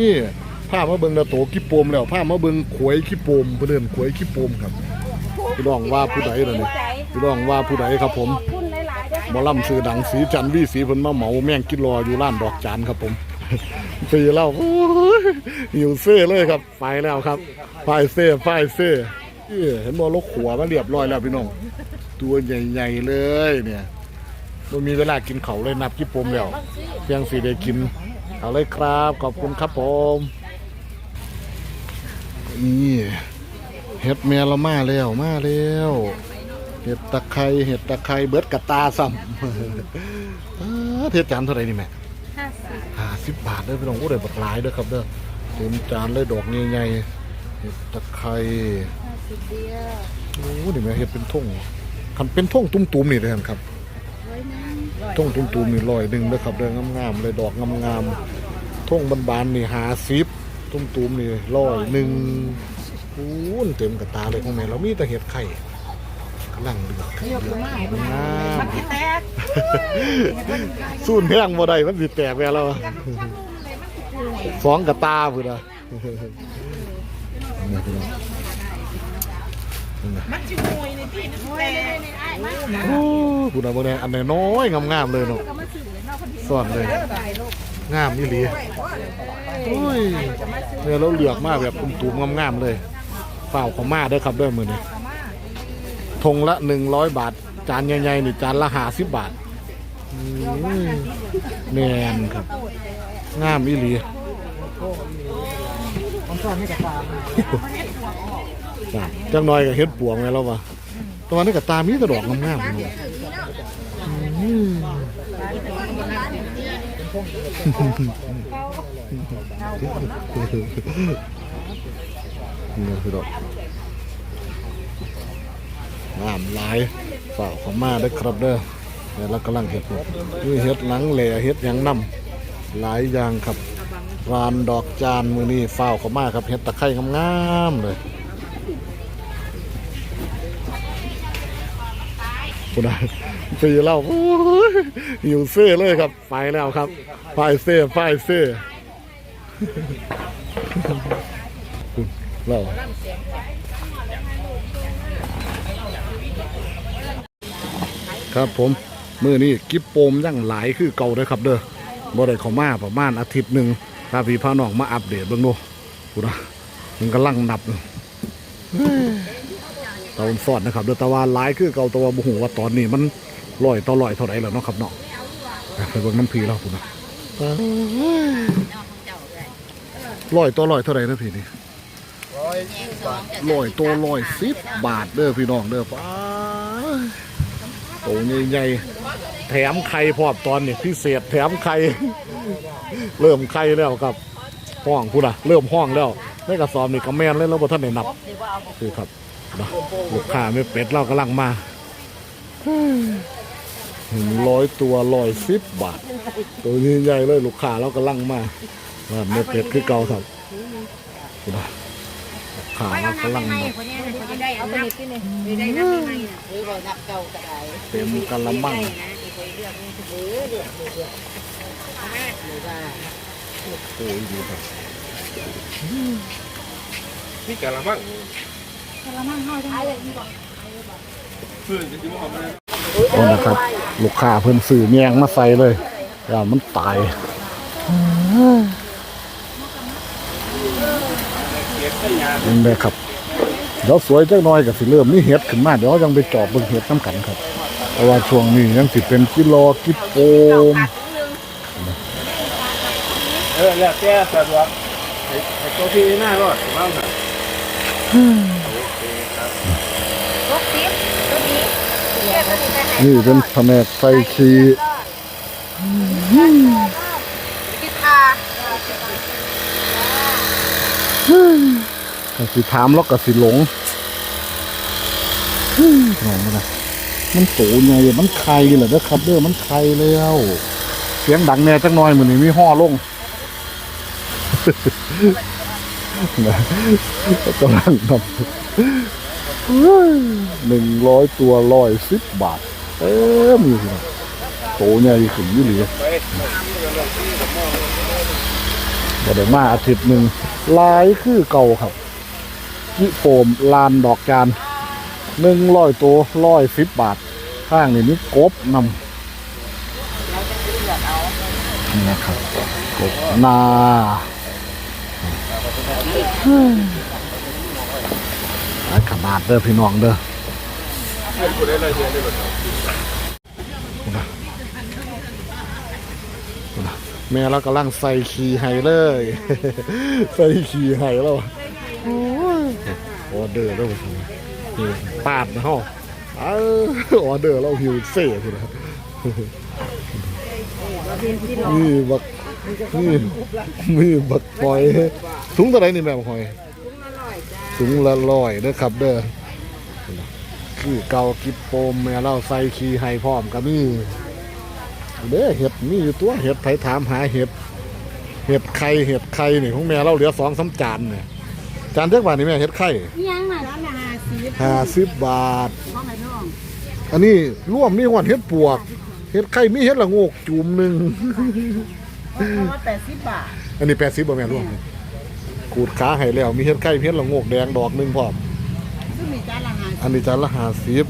นี่ผ้ามาเบิงนาโตกิโปมแล้วผ้ามาเบิงขวยกิโปมเพื่อนขวยกิโปมครับพี่น้องว่าผู้ใดล่ะนี่พี่น้องว่าผู้ใดครับผมคุณหลายๆเด้อหมอลำซื้อดังสีจันวีสีเพิ่นมาเหมาแม่งกินรออยู่ร้านดอกจานครับผมปีแล้วโอ้ยหิวเซ่เลยครับไปแล้วครับไฟเซ่ไฟเซ่เห็นบ่ลกขัวมาเรียบร้อยแล้วพี่น้องตัวใหญ่ๆเลยเนี่ยมันมีเวลากินเขาเลยนับกิโปมแล้วเพียงสีได้กิน เอาเลยครับ ขอบคุณครับผมนี่เห็ดแม่เรามาแล้วมาแล้วเห็ดตะไคร้เห็ดตะไคร้เบิดกระตาซ้ำอ้าเทศจานเท่าไหร่นี่แม่ห้าสิบห้าสิบบาทเด้อพี่น้องโอ้ได้บักหลายเด้อครับเด้อเต็มจานเลยดอกใหญ่ๆเห็ดตะไคร้ห้าสิบเดียวโอ้นี่แม่เห็ดเป็นท่งคันเป็นท่งตุ้มๆนี่เลยครับร้อยหนึง ท่งตุ้มๆนี่ร้อยหนึ่งเด้อครับเด้องงามๆเลยดอกงามๆท่งบานๆนี่หาสิบตุ้มๆนี่ร้อยหนึ่งโอ้ยเต็มกระตาเลยของแม่เรามีแต่เห็ดไข่กำลังเดือดเดือดงามแตกสูนแห้งบ่ได้มันสิแตกแม่แล้วอะสองกระตาพุ่นอะ มันจิมวยในที่นั่นแหละโอ้พุ่นอะบ่แน่อันน้อยๆงามๆเลยเนาะก็มาสื่อเลยเนาะคนที่สอนเลย งามอีหลีโอ้ยเนี่ยเราเลือกมาแบบตุ่มๆงามๆเลยเปล่าของมาเด้อครับเด้อมื้อนี้ทงละ100บาท จานใหญ่ๆนี่จานละ50บาทอืมแม่นครับงามอีหลีจ้ะ จังน้อยก็เฮ็ดปวงไงแล้ววะแตอนนี้ก็ตามีแต่ดอกงามๆนี่อืมนี่คือดอกงามหลายฝากเขามาได้อครับเด้อเนี่ยเรากำลังเฮ็ดอยู่นี่เฮ็ดหลังแหล่เฮ็ดหยังนำหลายอย่างครับรานดอกจานมือนี้ฝ้าวเขามาครับเฮ็ดตะไคร้งามๆเลย คุณอาปีเล่าอยหิวเซ่เลยครับ ไปแล้วครับไฟเซ่ไฟเซ่คุณเล่าครับผมมือนี้กิบโปมยังหลายคือเก่าเลยครับ เด้อบ่ได้เข้ามาประมาณอาทิตย์หนึ่งถ้าพี่พาน้องมาอัปเดตเบิ่งดูคุณนะมันกำลังนับอยู่ ตาสอดนะครับเดือตะวันหลายคือเก่าตะวันบุหูว่าตอนนี้มันลอยต่อลอยเท่าไหร่แล้วเนาะครับเนาะไปเบิ่งน้ำพีแล้วคุณนะลอยต่อลอยเท่าไรนะพี่นี่ลอยตัวลอยสิบบาทเด้อพี่น้องเด้อป้าโตใหญ่แถมไข่พร้อมตอนนี้พิเศษแถมไข่เริ่มไข่แล้วครับห้องคุณอะเริ่มห้องแล้วในกระสอบนี่ก็แม่นเลยแล้วบ่ท่านได้นับคือครับ นะลูกค้าไม่เป็ดเรากำลังมาร้อยตัวร้อยสิบบาท ตัวนี้ใหญ่เลยลูกค้าเรากำลังมาไม่เป็ดคือเก่าครับนะลูกค้าเรากำลังมาเต็มกะละมังนะที่เคยเลือกนี่คือเออเลือกเลือกเลือกหรือว่าโอ้ยดีครับนี่กะละมัง นี่นะครับ ลูกค้าเพิ่นสื่อแยงมาใส่เลยอย่ามันตายนี่เลยครับเดี๋ยวสวยจักหน่อยกับสิเริ่มนี่เห็ดขึ้นมาเดี๋ยวยังไปจอบเบิ่งเห็ดน้ำกันครับเพราะว่าช่วงนี้ยังสิเป็นกิโลกิโปมเออแล้วแต่สะดวกไอ้ตัวที่หน้ารอดบ้างค่ะรถติ๊บตัวนี้เรียกตัว นี้ไปให้นี่เป็นแผนกไฟชีคิดค่าก็สิถามแล้วก็สิหลงหลงนะมันโตไงมันไข่เหรอเด้อครับเด้อมันไข่แล้ว เสียงดังแน่จังหน่อยเหมือนนี่มีห่อลงนะกำลังทำ หนึ่งร้อยตัวร้อยสิบบาท เอ้มอยู่นโตใหญ่ขึ้นอยู่หรือบ่ได้มาอาทิตย์หนึ่งลายคือเก่าครับยิโปมลานดอกจานหนึ่งร้อยตัวร้อยสิบบาท ข้างนี่มีกบนำนี่ครับกบนา หลายขนาดเด้อพี่น้องเด้อแม่เรากำลังใส่ขี่ไห้เลย ใส่ขี่ไห้แล้วโอ้ยอเดอร์แล้วผมปาดนะฮะเออออเดอร์เราหิวเซ่ทีนะนี่บักนี่นี่บักหอยถุงเท่าไหรนี่แม่บักหอย ถุงละร้อยเด้อครับเด้อคือเกากิบโปมแม่เราใส่ขี่ไห้พร้อมกับนี่เด้อเห็ดมีอยู่ตัวเห็ดไผถามหาเห็ดเห็ดไข่เห็ดไข่นี่ของแม่เราเหลือสองสามจานเนี่ยจานเท่าบาทนี่แม่เห็ดไข่ยังน่ะแล้วน่ะสีห้าสิบบาทห้องไหนน้องอันนี้ร่วมนี่หวานเห็ดปวกเห็ดไข่มีเห็ดละโงกจุ่มหนึ่งว่าแปดสิบบาท อันนี้แปดสิบบ่แม่ร่วม ขูดขาให้แล้วมีเห็ดไข่มีเห็ดละโงกแดงดอกหนึ่งพร้อมซึ่งมีจานละห้าอันนี้จานละห้าสิบ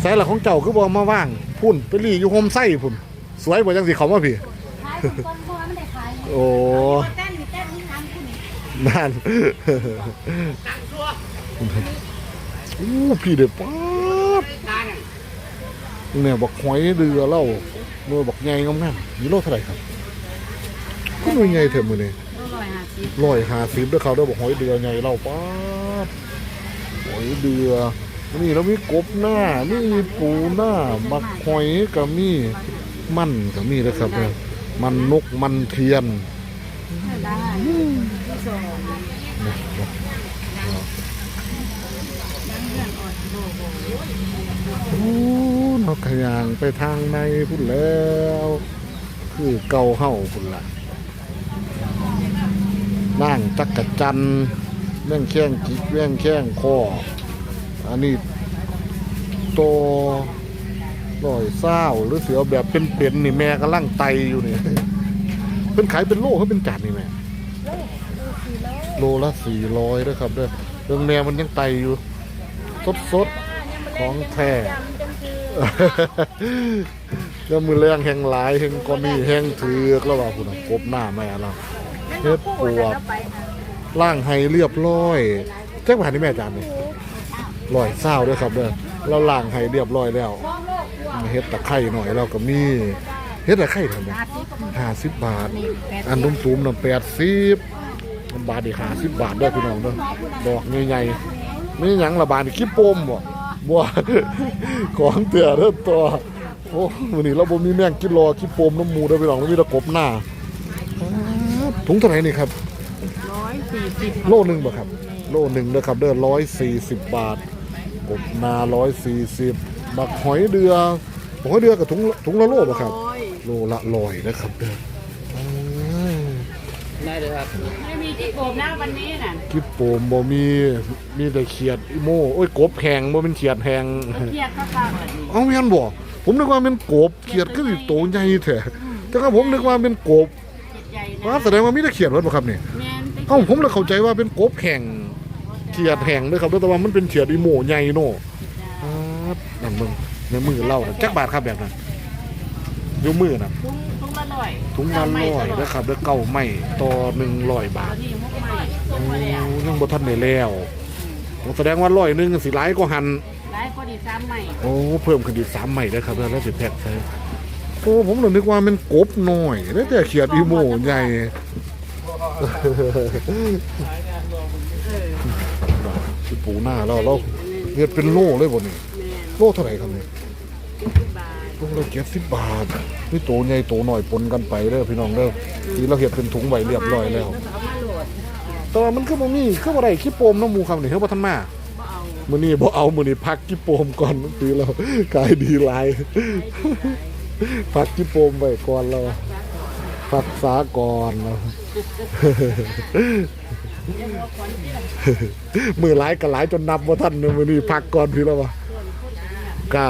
ใส่ละของเจ้าคือบ่มาว่างพุ่นไปรีอยู่โฮมไส้พุ่นสวยบ่จังสิเขามาพี่ ขายคนพอไม่ได้ขายโอ้ เต้นเต้นนี่ทำคุณนั่นอู้พี่เด็ดป๊าดเนี่ยบอกหอยเรือเล่าเมื่อบอกไงงามๆนี่โลเท่าไหร่ครับ ก็หน่วยไงเถอะมือนี่ร้อยห้าสิบร้อยห้าสิบด้วยเขาด้บอกหอยเดือไงเล่าป๊าหอยเดือนี่แล้วมีกบหน้ามีปูหน้าบักหอยก็มีมันก็มีนะครับเนี่ยมันนกมันเทียนโอ้นกขยางไปทางในพุ่นแล้ว คือเกาเห่าพุ่นละ นั่งจักกะจันแม่งแข้งจิกแม่งแข้งคออันนี้โตร้อยเศร้าหรือเสือแบบเป็นๆนี่แม่กำลังไตอยู่นี่เป็นขายเป็นโลเขาเป็นจานนี่แม่โลละสี่ร้อยนะครับเด้อเรื่องแม่มันยังไตอยู่ สดๆของแท้แล้วมือแรงแห่งหลายแห่งก้อนนี่แห่งถือกแล้วว่าคุณน่ะกบหน้าแม่เรา เฮ็ดปวดล่างให้เรียบร้อยแจ้งผ่านที่แม่จานนี่ร้อยเศร้าด้วยครับเด้อเราล่างให้เรียบร้อยแล้วเฮ็ดตะไคร่หน่อยเราก็มีเฮ็ดตะไคร่เท่าไหร่ห้าสิบบาท อันนุ่มตูมๆน่ะแปดสิบบาทอีกห้าสิบบาทด้อพี่น้องเด้อดอกใหญ่ๆไม่ยังละบาทนี่คิดปมบ่บ่ของเตือเด้อตัวโอ้วันนี้เราบ่มีแม่งกิโลคิดปมน้ำมูเด้อพี่น้องแล้วมีตะกบหน้า ถุงเท่าไหร่นี่ครับร้อยสี่สิบโลหนึ่งบ่ครับ โลหนึ่งเด้อครับเด้อร้อยสี่สิบบาทกบนาร้อยสี่สิบบักหอยเดือบักหอยเดือกับถุงละถุงละโลบ่ครับ โลละร้อยนะครับเด้ออ้ายได้เลยครับไม่มีที่โกบนะวันนี้น่ะกิ๊บโปมบ่มีมีแต่เขียดอีโม่โอ้ยกบแหงบ่เป็นเขียดแหงเครียดก็ฟังแบบนี้เอ้าแม่นบ่ผมนึกว่าเป็นกบเขียดคือสิโตใหญ่แท้แต่ก็ผมนึกว่าเป็นกบ ใหญ่ว่านะแสดงว่ามีแต่เขียดวัดบ่ครับนี่แมนไปเอ้าผมเลยเข้าใจว่าเป็นกบแห้งเขียดแห้งเด้อครับแต่ว่ามันเป็นเขียดอีโม่ใหญ่โน่ครับนั่นมึงในมือเล่าน่ะจักบาทครับแบบนั้นอยู่มือน่ะทุ่งทุ่งละร้อยถุงละร้อยเด้อครับเด้อเก้าไม้ต่อ100บาท นี่มุกใหม่โอ้ยังบ่ทันได้แล้วแสดงว่าร้อยหนึงสิหลายกว่าหันได้พอดีซ้ำใหม่ โอ้ เพิ่มขึ้นอีกสามใหม่ได้ครับแล้วสิแพ็คใช่โอ้ผมเลยนึกว่ามันกบหน้อยแล้วแต่เขียดอีโมใหญ่ที่ปูหน้าเราเราเรียเป็นโล่เลยบ่นี่โล่เท่าไหร่ครับนี่บาทโล่ละเจ็ดสิบบาทนี่โตใหญ่โตหน่อยปนกันไปเด้อพี่น้องเด้อที่เราเห็ดเป็นถุงใบเรียบร้อยแล้วแต่ว่ามันคือบ่มีคือบ่ได้ขี้โปมน้ำมูคำนี่เฮาบ่ทันมาเมื้อนี้บ่เอามือนี้พักขี้โปมก่อนตีเรากายดีหลาย พักขี้โปมไว้ก่อนเราพักษาก่อนเรามือหลายก็หลายจนนับว่าท่านเนอะมื้อนี้พักก่อนพี่แล้ววะกล้า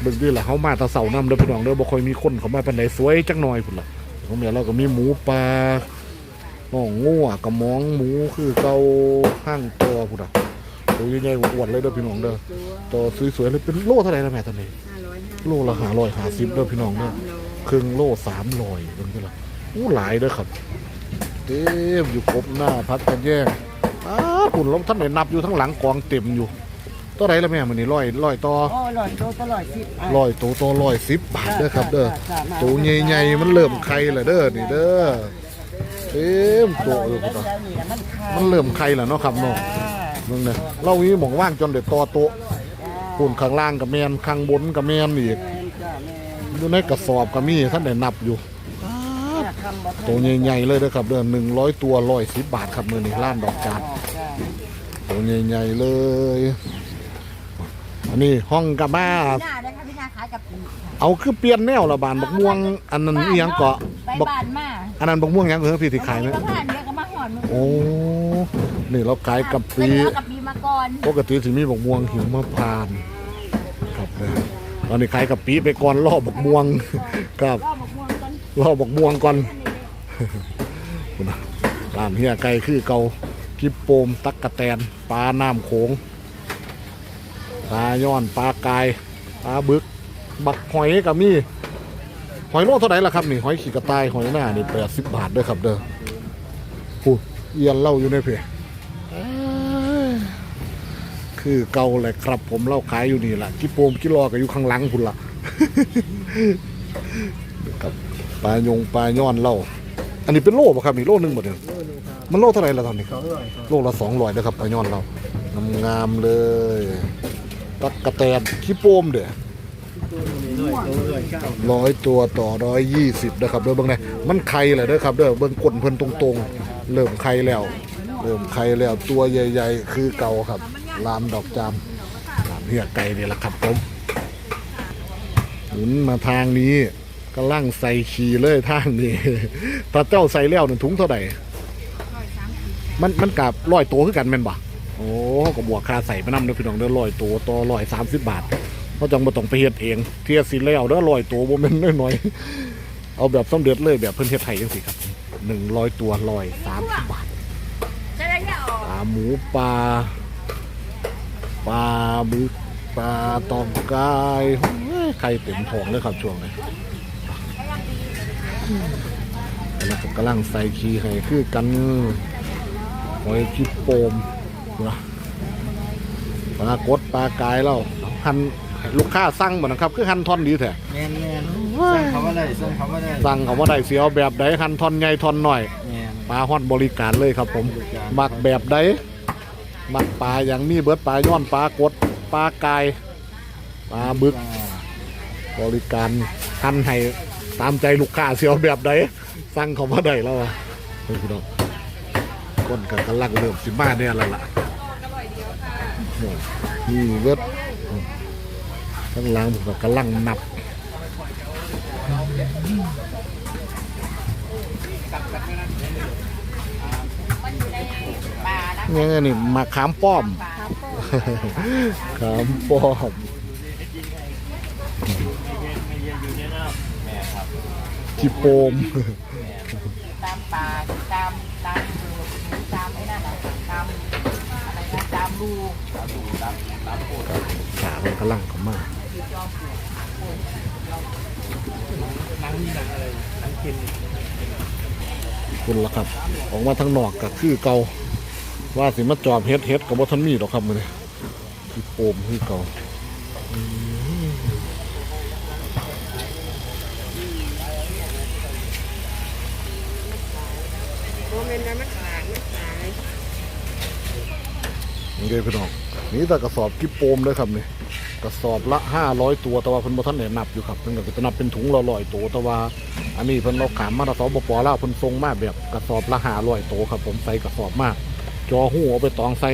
เบิ่งนี่แหละเฮามาตะเสานํเด้อพี่น้องเด้อบ่ค่อยมีคนเข้ามาปานใดสวยจักหน่อยพุ่นล่ะของแม่เราก็มีหมูปลาน้องงัวกระมองหมูคือเกาห้างตัวพุ่นอะตัวใหญ่ๆอ้วนๆเลยเด้อพี่น้องเด้อตัวสวยๆเลยเป็นโลเท่าไหร่ละแม่ตอนนี้ โลละห้าร้อยห้าสิบเด้อพี่น้องเด้อครึ่งโลสามร้อยเบิ่งเด้อล่ะอู้หลายเด้อครับเต็มอยู่ครบหน้าพัดกันแย่งอ้าปุ่นลมท่านไหนนับอยู่ทั้งหลังกองเต็มอยู่ตัวไหนละแม่มันนี่ร้อยร้อยต่อโอ้ลอยโตตลอดสิบร้อยตัวต่อร้อยสิบบาทเด้อครับเด้อตัวใหญ่ๆมันเริ่มไข่แล้วเด้อนี่เด้อเต็มตัวเลยพุ่นอะมันคามันเริ่มไข่แล้วเนาะครับเนาะมึงเนี่ยเรามีหมองว่างจนเด็ดต่อโต๊ะ ปุ่นข้างล่างกับแมนข้างบนกับแมนอีกจ้าแม่อยู่ในกระสอบก็มีท่านได้นับอยู่คำบ่ตัวใหญ่ๆเลยเด้อครับเดือนหนึ่งร้อยตัวร้อยสิบบาทครับมือนี่ล้านดอกจานตัวใหญ่ๆเลย อันนี้ห้องกับบ้าหน้าได้ค่ะพี่นาขายกับปีเอาคือเปลี่ยนแนวละบานบักม่วง อันนั้นอีหยังเกาะไปบักบ้านมาอันนั้นบักม่วงหยังเออพี่ที่ขายไหมบางผ่านเดียวก็มาหอนมือโอ้นี่เราขายกับปีเอา กับปีมาก่อนปกติสิมีบักม่วงหิวมะพร้านครับเออตอนนี้ขายกับปีไปก่อนล่อบักม่วงครับก็มาม่วงกันล่อบักม่วงก่อนคุณนะร้านเฮียไก่คือเกากิบโปมตักกะแตนปลาน้ำโขงปลาย้อนปลากายปลาบึก บักหอยก็มีหอยโลเท่าไหร่ล่ะครับนี่หอยขีกระต่ายหอยหน้านี่แปดสิบบาทเด้อครับเด้อพูดเอียนเล่าอยู่ในเพจ คือเกาแหละครับ ผมเล่าขายอยู่นี่แหละกิโปมกิโลก็อยู่ข้างหลังคุณละครับปลายงปลาย้อนเล่าอันนี้เป็นโลป่ะครับนี่โลหนึงหมดเลยมันโลเท่าไหร่ละตอนนี้สองร้อยครับโลละสองร้อยนะครับปลาย้อนเรางามๆเลยตักกะแตนขี้โปมเด้อร้อยตัวร้อยเก้าร้อยตัวต่อร้อยยี่สิบนะครับเด้อเบิ่งไงมันไข่แหละเด้อครับเด้อเบิ่งก้นเพิ่นตรงๆ เริ่มไข่แล้ว เริ่มไข่แล้วตัวใหญ่ ๆ คือเก่าครับ ลามดอกจามลามเฮียไก่นี่แหละครับผมหมุนมาทางนี้ก็ลั่งใส่ขี่เลยทางนี้ถ้าเจ้าใส่แล้วนั่นถุงเท่าไหร่มันมันกับร้อยตัวคือกันแม่นบ่โอ้ก็บวกค่าใส่ไปนำเด้อพี่น้องเด้อร้อยตัวต่อร้อยสามสิบบาทเขาจังบ่ต้องไปเฮ็ดเอง เทียสิแล้วเด้อร้อยตัวบ่แม่นน้อยๆเอาแบบสำเร็จเลยแบบเพิ่นเฮ็ดให้จังซี่ครับ100ตัว130บาทจะได้เนี่ยออกปลาหมูปลา ปลาบึกปลาตองกายเฮ้ยไข่เต็มท้องเลยครับช่วงนี้แล้วก็กำลังใส่ขี้ให้คือกันหอยขี้โปมนะปลากดปลากายแล้วหั่นให้ลูกค้าสั่งบ่นะครับ คือหั่นท่อนดีแท้แมนแมนส่งเขาว่าได้ส่งเขาว่าได้สั่งเขาว่าได้เสียเอาแบบใดหั่นท่อนใหญ่ท่อนน้อยแมนปลาฮอดบริการเลยครับผมบริการมักแบบใด มักปลาอย่างนี้เบิดปลาย้อนปลากดปลากายปลาบึก บริการทันให้ตามใจลูกค้าเสียวแบบใดสั่งเขามาได้แล้วอะเฮ้ยพี่น้องก้นกันกำลังเริ่มสิมาเนี่ยแล้วล่ะนี่เบิดข้างล่างผมก็กำลังนับปลานะ นี่นี่มาขามป้อมปลาขามป้อมที่โปมตามปลาตามตามตามไอ้นั่นน่ะตามอะไรนะตามรูขามันกำลังเข้ามานังนี่นังอะไรนังกินคุณละครับ ออกมาทางนอกก็คือเก่า ว่าสิมาจอบเฮ็ดเฮ็ดกับว่าทันมีหรอกครับมือนี้โปมคือเก่าอืมโมเมนต์นั้นมันขายมันขายนี่เลยพี่น้องนี่แต่กระสอบกิ๊บโปมเลยครับนี่กระสอบละห้าร้อยตัวแต่ว่าเพิ่นบ่ทันได้นับอยู่ครับเพิ่นก็จะนับเป็นถุงละร้อยตัวแต่ว่า อันนี้เพิ่นเราขามมาตะสอบปลาวเพิ่นทรงมาแบบกระสอบละห้าร้อยตัวครับ ผมใส่กระสอบมาก จอหูเอาไปตองใส่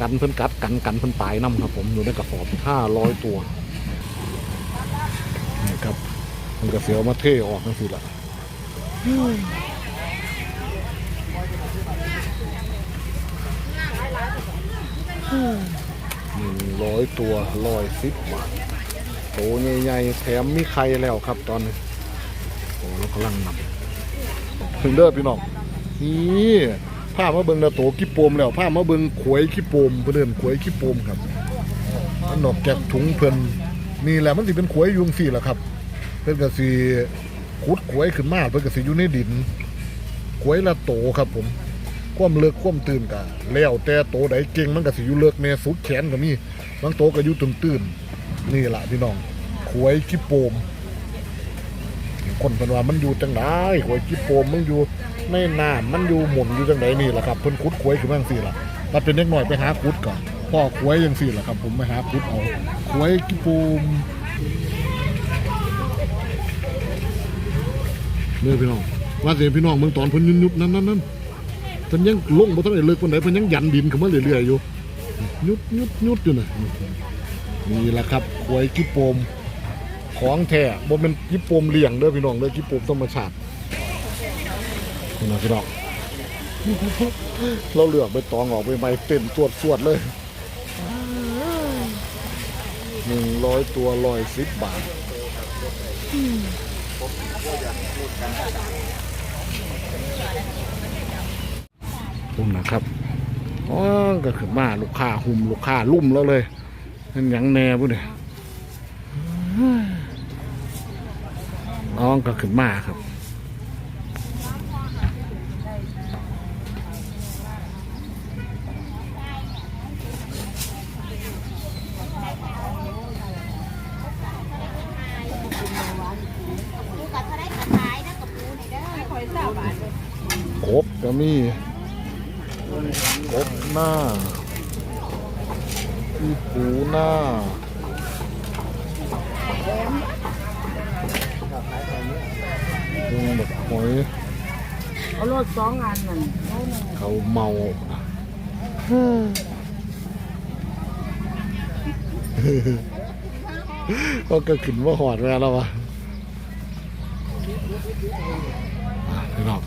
กันเพิ่นกัดกันกันเพิ่นปลายน้ำครับ ผมอยู่ในกระสอบห้าร้อยตัวนี่ครับมันก็เสียวมาเท่ออกนั่นสิละหนึ่งร้อยตัวร้อยสิบบาทโตใหญ่ๆแถมมีไข่แล้วครับตอนนี้โอ้เรากำลังนำถึงเด้อพี่น้องนี่ ผ้ามาเบิงนาโตขี้ปมแล้วผ้ามาเบิงขวยขี้ปมเพิ่นเอิ้นขวยขี้ปมครับมันออกจากถุงเพิ่นนี่แหละมันสิเป็นขวยอยุงสี่แหละครับ เพิ่นก็สิขุดขวยขึ้นมาเพิ่นก็สิอยู่ในดินขวยละโตครับผมความเลิกความตื่นกะแล้วแต่โตใดเก่งมันก็สิอยู่เลิกแม่สุดแขนก็มีบางโตก็อยู่ตื่นๆนี่แหละพี่น้องขวยขี้โปมคนเพิ่นว่ามันอยู่จังไดขวยขี้โปมมันอยู่ ในน้ำมันอยู่หมุนอยู่จังไดนี่แหละครับเพิ่นขุดขวยขึ้นมาจังซี่ล่ะถ้าเป็นเด็กหน้อยไปหาขุดก่อนพ่อขวยจังซี่ล่ะครับ ผมไปหาขุดเอาขวยขี้โปมนี่พี่น้องว่าสิพี่น้องเมืองตอนเพิ่นยุบๆนั่นๆๆเพิ่นยังลงบ่ทันได้เลิกปานใดเพิ่นยังยันดินขึ้นมาเรื่อยๆอยู่ยุบยุบยุบอยู่น่ะนี่แหละครับขวยขี้โปมของแท้บ่เป็นญี่ปุ่มเลี้ยงเด้อพี่น้องเด้อญี่ปุ่มธรรมชาติ นี่นะพี่น้องเราเหลือกไปตองออกไปใบเต็มตรวจสวดเลยหนึ่งร้อยตัวร้อยสิบบาทปุ่มนะครับอ๋อก็ขึ้นมาลูกค้าหุ่มลูกค้าลุ่มแล้วเลยนั่นยังแน่พุ่นเนี่ยน้องก็ขึ้นมาครับ กบก็มีกบหน้า อีปูหน้าลุงแบบหอยเอารถสองอันนั่นเขาเมาก็ก็ขึ้นว่าหอดแม่แล้ววะอะพี่น้อง